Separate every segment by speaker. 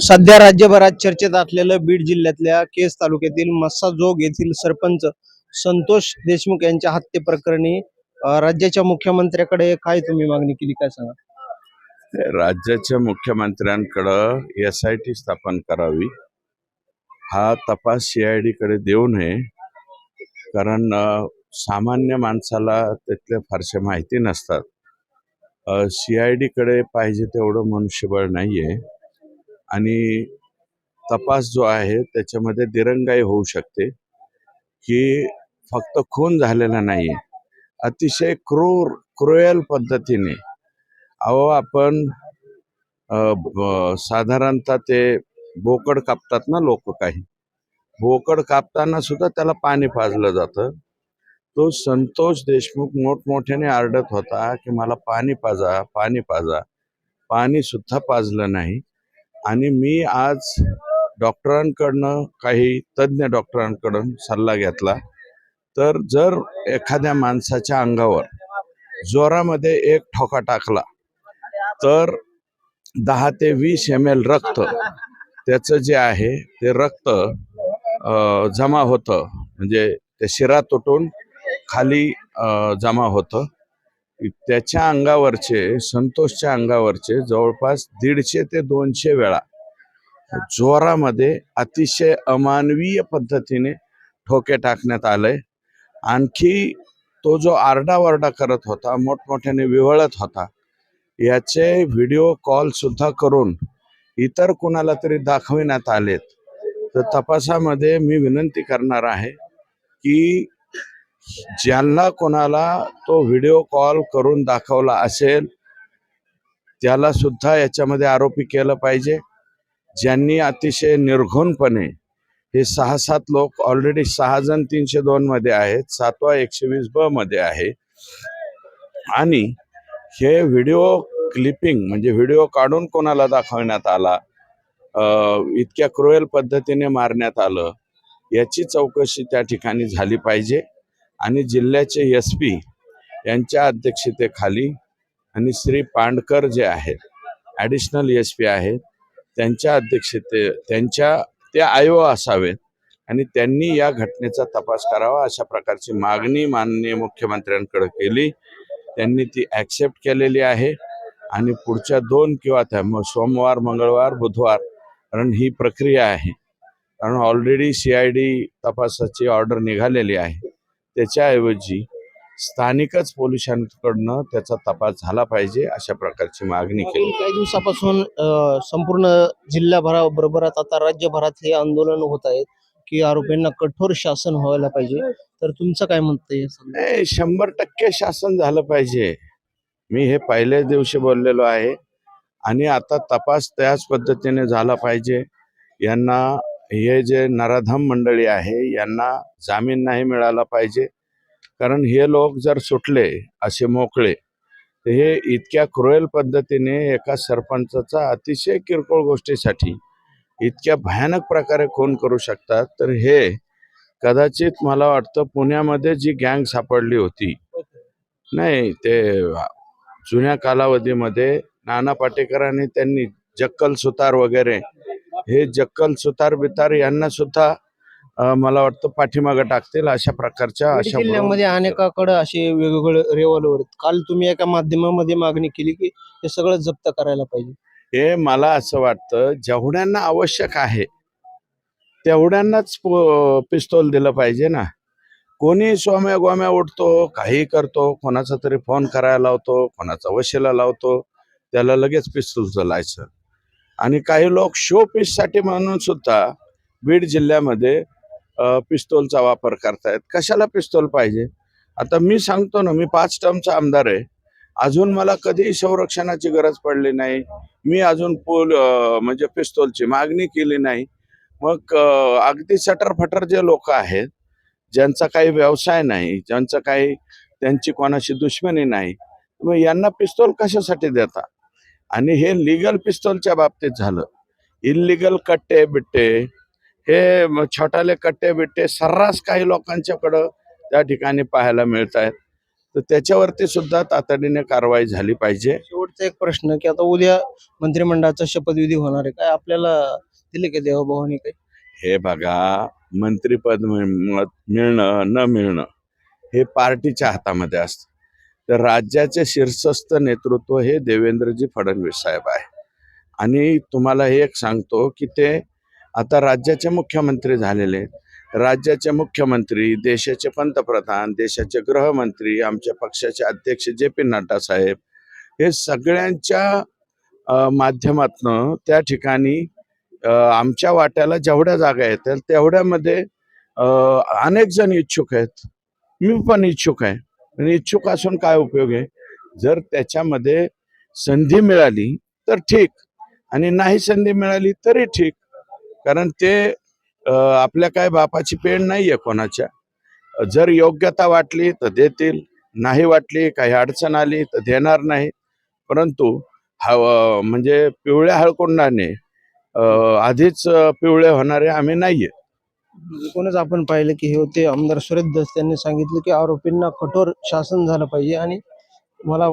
Speaker 1: सध्या राज्यभरात चर्चेत असलेलं बीड जिल्ह्यातल्या केस तालुक्यातील मस्साजोग येथील सरपंच संतोष देशमुख यांच्या हत्येप्रकरणी राज्याच्या मुख्यमंत्र्याकडे काय तुम्ही मागणी केली? काय सांगा?
Speaker 2: राज्याच्या मुख्यमंत्र्यांकडं एस आय टी स्थापन करावी. हा तपास सीआयडी कडे देऊ नये. कारण सामान्य माणसाला त्यातल्या फारशा माहिती नसतात. सीआयडी कडे पाहिजे तेवढं मनुष्यबळ नाहीये. आणि तपास जो आहे त्याच्यामध्ये दिरंगाई होऊ शकते. की फक्त खून झालेला नाही अतिशय क्रूर क्रुएल पद्धतीने. अहो आपण साधारणतः ते बोकड कापतात ना लोक काही. बोकड कापताना सुद्धा त्याला पाणी पाजलं जातं. तो संतोष देशमुख मोठमोठ्याने आरडत होता की मला पाणी पाजा पाणी पाजा. पाणी सुद्धा पाजलं नाही. आणि मी आज डॉक्टरांकडनं काही तज्ज्ञ डॉक्टरांकडून सल्ला घेतला. तर जर एखाद्या माणसाच्या अंगावर जोरामध्ये एक ठोका टाकला तर दहा ते वीस एम एल रक्त त्याचं जे आहे ते रक्त जमा होतं. म्हणजे ते शिरा तुटून खाली जमा होतं. त्याच्या अंगावरचे संतोषच्या अंगावरचे जवळपास दीडशे ते दोनशे वेळा जोरामध्ये अतिशय अमानवीय पद्धतीने ठोके टाकण्यात आले आणखी तो जो आरडाओरडा करत होता मोठमोठ्याने विवळत होता याचे व्हिडिओ कॉल सुद्धा करून इतर कुणाला तरी दाखविण्यात आलेत. तर तपासामध्ये मी विनंती करणार आहे की ज्यांना कोणाला तो व्हिडिओ कॉल करून दाखवला असेल त्याला सुद्धा याच्यामध्ये आरोपी केलं पाहिजे. ज्यांनी अतिशय निर्घुणपणे हे सहा सात लोक ऑलरेडी सहा जण तीनशे दोन मध्ये आहेत सातवा एकशे वीस ब मध्ये आहे. आणि हे व्हिडिओ क्लिपिंग म्हणजे व्हिडिओ काढून कोणाला दाखवण्यात आला इतक्या क्रुएल पद्धतीने मारण्यात आलं याची चौकशी त्या ठिकाणी झाली पाहिजे. आणि जिल्ह्याचे एस पी यांच्या अध्यक्षतेखाली आणि श्री पांडकर जे आहेत ॲडिशनल एस पी आहेत त्यांच्या अध्यक्षते त्यांच्या ते आयो असावेत आणि त्यांनी या घटनेचा तपास करावा अशा प्रकारची मागणी माननीय मुख्यमंत्र्यांकडे केली. त्यांनी ती ॲक्सेप्ट केलेली आहे आणि पुढच्या दोन किंवा त्या म- सोमवार मंगळवार बुधवार कारण ही प्रक्रिया आहे. कारण ऑलरेडी सी आय डी तपासाची ऑर्डर निघालेली आहे. त्याच्याऐवजी स्थानिकच पोलिसांकडनं त्याचा तपास झाला पाहिजे अशा प्रकारची मागणी केली.
Speaker 1: काही दिवसापासून संपूर्ण जिल्ह्याभराबरोबरच आता राज्यभरात हे आंदोलन होत आहेत की आरोपींना कठोर शासन व्हायला पाहिजे. तर तुमचं काय म्हणतं
Speaker 2: शंभर टक्के शासन झालं पाहिजे. मी हे पहिल्याच दिवशी बोललेलो आहे. आणि आता तपास त्याच पद्धतीने झाला पाहिजे. यांना हे जे नराधम मंडळी आहे यांना जामीन नाही मिळाला पाहिजे. कारण हे लोक जर सुटले असे मोकळे तर हे इतक्या क्रुएल पद्धतीने एका सरपंचाचा अतिशय किरकोळ गोष्टीसाठी इतक्या भयानक प्रकारे खून करू शकतात. तर हे कदाचित मला वाटतं पुण्यामध्ये जी गँग सापडली होती नाही ते जुन्या कालावधीमध्ये नाना पाटेकरांनी त्यांनी जक्कल सुतार वगैरे हे जक्कल सुतार बितार यांना सुद्धा मला वाटतं पाठीमागं टाकतील अशा प्रकारच्या अशा
Speaker 1: जिल्ह्यामध्ये अनेकाकडे असे वेगवेगळे रेव्हॉल्वर आहेत. काल तुम्ही एका माध्यमामध्ये मागणी केली की हे सगळं जप्त करायला पाहिजे.
Speaker 2: हे मला असं वाटतं जेवढ्यांना आवश्यक आहे तेवढ्यांनाच पिस्तूल दिलं पाहिजे ना. कोणी सोम्या गोम्या उठतो काही करतो कोणाचा तरी फोन करायला लावतो कोणाचा वशिला लावतो त्याला लगेच पिस्तूल चलायचं आणि काही लोक शो साठी म्हणून सुद्धा बीड जिल्ह्यामध्ये पिस्तोलचा वापर करतायत. कशाला पिस्तोल पाहिजे? आता मी सांगतो ना मी पाच टर्मचा आमदार आहे. अजून मला कधीही संरक्षणाची गरज पडली नाही. मी अजून पोल म्हणजे पिस्तोलची मागणी केली नाही. मग अगदी सटरफटर जे लोक आहेत ज्यांचा काही व्यवसाय नाही ज्यांचा काही त्यांची कोणाशी दुश्मनी नाही मग यांना पिस्तोल कशासाठी देता? आणि हे लिगल पिस्तूलच्या बाबतीत झालं. इलिगल कट्टे बिट्टे हे छोटाले कट्टे बिट्टे सर्रास काही लोकांच्याकडं त्या ठिकाणी पाहायला मिळत आहेत तर त्याच्यावरती सुद्धा तातडीने कारवाई झाली पाहिजे.
Speaker 1: शेवटचा एक प्रश्न की आता उद्या मंत्रिमंडळाचा शपथविधी होणार आहे काय आपल्याला दिले का देवाभावानी काही?
Speaker 2: हे बघा मंत्रीपद मिळ- मिळणं न मिळणं हे पार्टीच्या हातामध्ये असतं. तर राज्याचे शीर्षस्थ नेतृत्व हे देवेंद्रजी फडणवीस साहेब आहे. आणि तुम्हाला हे एक सांगतो की ते आता राज्याचे मुख्यमंत्री झालेले आहेत. राज्याचे मुख्यमंत्री देशाचे पंतप्रधान देशाचे गृहमंत्री आमच्या पक्षाचे अध्यक्ष जे पी नड्डा साहेब हे सगळ्यांच्या माध्यमातनं त्या ठिकाणी आमच्या वाट्याला जेवढ्या जागा येतील तेवढ्यामध्ये अनेक जण इच्छुक आहेत. मी पण इच्छुक आहे. आणि इच्छुक असून काय उपयोग आहे? जर त्याच्यामध्ये संधी मिळाली तर ठीक. आणि नाही संधी मिळाली तरी ठीक. कारण ते आपल्या काय बापाची पेण आहे कोणाच्या. जर योग्यता वाटली तर देतील. नाही वाटली काही अडचण आली तर देणार नाही. परंतु हव म्हणजे पिवळ्या हळकुंडाने आधीच पिवळे होणारे आम्ही नाहीये.
Speaker 1: म्हणजे एकूणच आपण पाहिलं की हे होते. आमदार सुरेश दस त्यांनी सांगितलं की आरोपींना कठोर शासन झालं पाहिजे आणि मला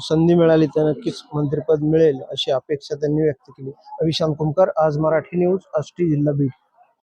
Speaker 1: संधी मिळाली तर नक्कीच मंत्रिपद मिळेल अशी अपेक्षा त्यांनी व्यक्त केली. अविशांत कुमकर आज मराठी न्यूज आष्टी जिल्हा बीड.